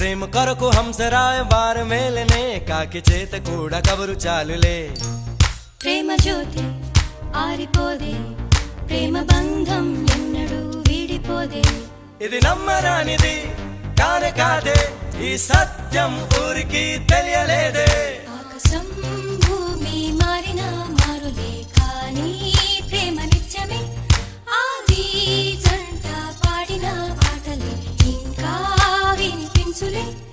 కొరకు హంసరాయ వారు మేలనే కాకి చేత కూడా కబురు చాలులే. ప్రేమ జ్యోతి ఆరిపోదే ప్రేమ బంధం ఎన్నడూ వీడిపోదే. ఇది నమ్మరానిది కానే కాదే ఈ సత్యం ఊరికి తెలియలేదే. soleil.